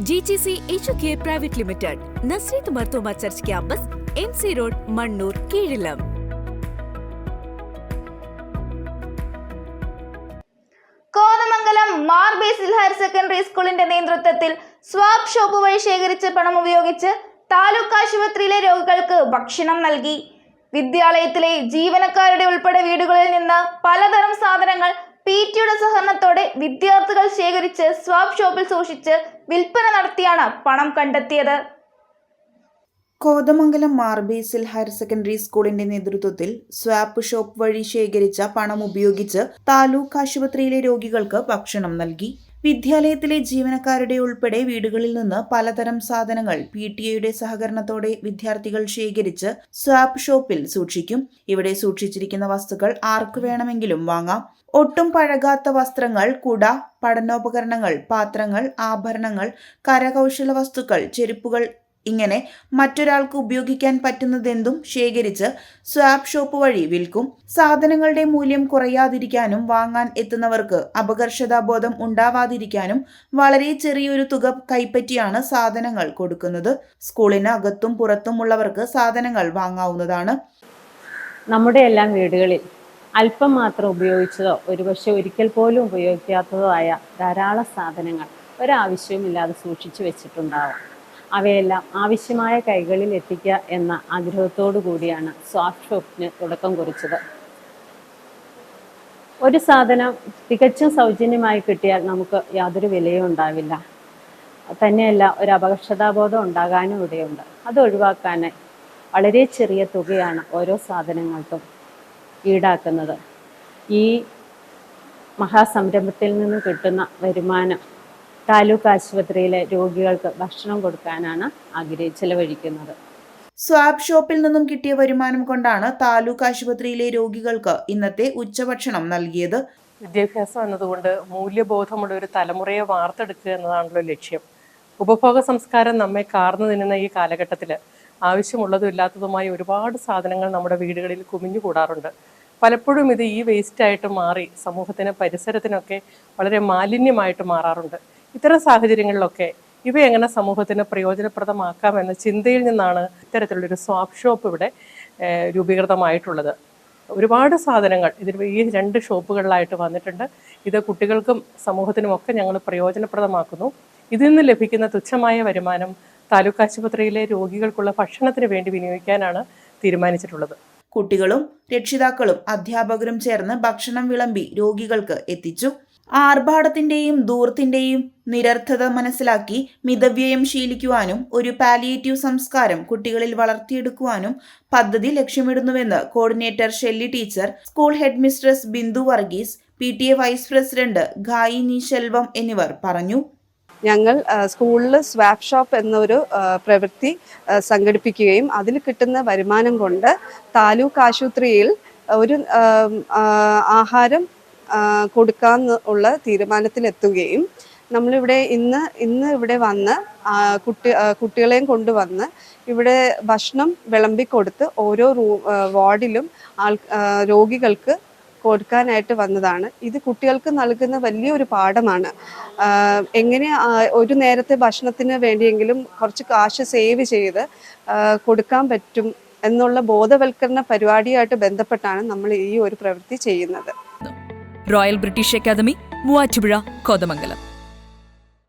G G C H K private limited Nazareth Marthoma church campus M C road Mannur Keezhillam Kothamangalam Mar Basil higher secondary സ്കൂളിന്റെ നേതൃത്വത്തിൽ swap shop വഴി ശേഖരിച്ച പണം ഉപയോഗിച്ച് താലൂക്ക് ആശുപത്രിയിലെ രോഗികൾക്ക് ഭക്ഷണം നൽകി. വിദ്യാലയത്തിലെ ജീവനക്കാരുടെ ഉൾപ്പെടെ വീടുകളിൽ നിന്ന് പലതരം സാധനങ്ങൾ പി ടിയുടെ സഹകരണത്തോടെ വിദ്യാർത്ഥികൾ ശേഖരിച്ച് സ്വാപ് ഷോപ്പിൽ സൂക്ഷിച്ച് വിൽപ്പന നടത്തിയാണ് പണം കണ്ടെത്തിയത്. കോതമംഗലം മാർബേസിൽ ഹയർ സെക്കൻഡറി സ്കൂളിന്റെ നേതൃത്വത്തിൽ സ്വാപ്പ് ഷോപ്പ് വഴി ശേഖരിച്ച പണം ഉപയോഗിച്ച് താലൂക്ക് ആശുപത്രിയിലെ രോഗികൾക്ക് ഭക്ഷണം നൽകി. വിദ്യാലയത്തിലെ ജീവനക്കാരുടെ ഉൾപ്പെടെ വീടുകളിൽ നിന്ന് പലതരം സാധനങ്ങൾ പി ടി എയുടെ സഹകരണത്തോടെ വിദ്യാർത്ഥികൾ ശേഖരിച്ച് സ്വാപ്പ് ഷോപ്പിൽ സൂക്ഷിക്കും. ഇവിടെ സൂക്ഷിച്ചിരിക്കുന്ന വസ്തുക്കൾ ആർക്കു വേണമെങ്കിലും വാങ്ങാം. ഒട്ടും പഴകാത്ത വസ്ത്രങ്ങൾ കുട പഠനോപകരണങ്ങൾ പാത്രങ്ങൾ ആഭരണങ്ങൾ കരകൗശല വസ്തുക്കൾ ചെരുപ്പുകൾ ഇങ്ങനെ മറ്റൊരാൾക്ക് ഉപയോഗിക്കാൻ പറ്റുന്നതെന്തും ശേഖരിച്ച് സ്വാപ് ഷോപ്പ് വഴി വിൽക്കും. സാധനങ്ങളുടെ മൂല്യം കുറയാതിരിക്കാനും വാങ്ങാൻ എത്തുന്നവർക്ക് അപകർഷതാബോധം ഉണ്ടാവാതിരിക്കാനും വളരെ ചെറിയൊരു തുക കൈപ്പറ്റിയാണ് സാധനങ്ങൾ കൊടുക്കുന്നത്. സ്കൂളിന് അകത്തും പുറത്തുമുള്ളവർക്ക് സാധനങ്ങൾ വാങ്ങാവുന്നതാണ്. നമ്മുടെ എല്ലാം വീടുകളിൽ അല്പം മാത്രം ഉപയോഗിച്ചതോ ഒരുപക്ഷെ ഒരിക്കൽ പോലും ഉപയോഗിക്കാത്തതോ ആയ ധാരാളം സാധനങ്ങൾ ഒരാവശ്യവുമില്ലാതെ സൂക്ഷിച്ചു വെച്ചിട്ടുണ്ടാവാം. അവയെല്ലാം ആവശ്യമായ കൈകളിൽ എത്തിക്കുക എന്ന ആഗ്രഹത്തോടു കൂടിയാണ് സോഫ്റ്റ് ഷോപ്പിന് തുടക്കം കുറിച്ചത്. ഒരു സാധനം തികച്ചും സൗജന്യമായി കിട്ടിയാൽ നമുക്ക് യാതൊരു വിലയും ഉണ്ടാവില്ല. തന്നെയല്ല ഒരു അപകർഷതാബോധം ഉണ്ടാകാനും ഇവിടെയുണ്ട്. അത് ഒഴിവാക്കാൻ വളരെ ചെറിയ തുകയാണ് ഓരോ സാധനങ്ങൾക്കും ഈടാക്കുന്നത്. ഈ മഹാസംരംഭത്തിൽ നിന്ന് കിട്ടുന്ന വരുമാനം താലൂക്ക് ആശുപത്രിയിലെ രോഗികൾക്ക് ഭക്ഷണം കൊടുക്കാനാണ് ആഗ്രഹി ചെലവഴിക്കുന്നത്. സ്വാബ് ഷോപ്പിൽ നിന്നും കിട്ടിയ വരുമാനം കൊണ്ടാണ് താലൂക്ക് ആശുപത്രിയിലെ രോഗികൾക്ക് ഇന്നത്തെ ഉച്ചഭക്ഷണം നൽകിയത്. വിദ്യാഭ്യാസം എന്നതുകൊണ്ട് മൂല്യബോധമുള്ള ഒരു തലമുറയെ വാർത്തെടുക്കുക എന്നതാണല്ലോ ലക്ഷ്യം. ഉപഭോഗ സംസ്കാരം നമ്മെ കാർന്നു നിന്നുന്ന ഈ കാലഘട്ടത്തിൽ ആവശ്യമുള്ളതും ഇല്ലാത്തതുമായ ഒരുപാട് സാധനങ്ങൾ നമ്മുടെ വീടുകളിൽ കുമിഞ്ഞു കൂടാറുണ്ട് പലപ്പോഴും ഇത് ഈ വേസ്റ്റായിട്ട് മാറി സമൂഹത്തിന് പരിസരത്തിനൊക്കെ വളരെ മാലിന്യമായിട്ട് മാറാറുണ്ട്. ഇത്തരം സാഹചര്യങ്ങളിലൊക്കെ ഇവ എങ്ങനെ സമൂഹത്തിന് പ്രയോജനപ്രദമാക്കാം എന്ന ചിന്തയിൽ നിന്നാണ് ഇത്തരത്തിലുള്ളൊരു സ്വാപ്പ് ഷോപ്പ് ഇവിടെ രൂപീകൃതമായിട്ടുള്ളത്. ഒരുപാട് സാധനങ്ങൾ ഇതിൽ ഈ രണ്ട് ഷോപ്പുകളിലായിട്ട് വന്നിട്ടുണ്ട്. ഇത് കുട്ടികൾക്കും സമൂഹത്തിനും ഒക്കെ ഞങ്ങൾ പ്രയോജനപ്രദമാക്കുന്നു. ഇതിൽ നിന്ന് ലഭിക്കുന്ന തുച്ഛമായ വരുമാനം താലൂക്ക് ആശുപത്രിയിലെ രോഗികൾക്കുള്ള ഭക്ഷണത്തിന് വേണ്ടി വിനിയോഗിക്കാനാണ് തീരുമാനിച്ചിട്ടുള്ളത്. കുട്ടികളും രക്ഷിതാക്കളും അധ്യാപകരും ചേർന്ന് ഭക്ഷണം വിളമ്പി രോഗികൾക്ക് എത്തിച്ചു. ആർഭാടത്തിന്റെയും ദൂർത്തിന്റെയും നിരർത്ഥത മനസ്സിലാക്കി മിതവ്യയം ശീലിക്കുവാനും ഒരു പാലിയേറ്റീവ് സംസ്കാരം കുട്ടികളിൽ വളർത്തിയെടുക്കുവാനും പദ്ധതി ലക്ഷ്യമിടുന്നുവെന്ന് coordinator Shelly teacher school headmistress Bindu Varghese P T A vice president Gayini Selvam എന്നിവർ പറഞ്ഞു. ഞങ്ങൾ സ്കൂളിൽ സ്വാപ്പ് ഷോപ്പ് എന്നൊരു പ്രവൃത്തി സംഘടിപ്പിക്കുകയും അതിൽ കിട്ടുന്ന വരുമാനം കൊണ്ട് താലൂക്ക് ആശുപത്രിയിൽ ഒരു ആഹാരം കൊടുക്കാൻ ഉള്ള തീരുമാനത്തിലെത്തുകയും നമ്മളിവിടെ ഇന്ന് ഇന്ന് ഇവിടെ വന്ന് കുട്ടി കുട്ടികളെയും കൊണ്ടുവന്ന് ഇവിടെ ഭക്ഷണം വിളമ്പിക്കൊടുത്ത് ഓരോ റൂ വാർഡിലും ആൾ രോഗികൾക്ക് കൊടുക്കാനായിട്ട് വന്നതാണ്. ഇത് കുട്ടികൾക്ക് നൽകുന്ന വലിയൊരു പാഠമാണ്. എങ്ങനെ ഒരു നേരത്തെ ഭക്ഷണത്തിന് വേണ്ടിയെങ്കിലും കുറച്ച് കാശ് സേവ് ചെയ്ത് കൊടുക്കാൻ പറ്റും എന്നുള്ള ബോധവൽക്കരണ പരിപാടിയായിട്ട് ബന്ധപ്പെട്ടാണ് നമ്മൾ ഈ ഒരു പ്രവൃത്തി ചെയ്യുന്നത്. Royal British Academy Muvattupuzha Kothamangalam.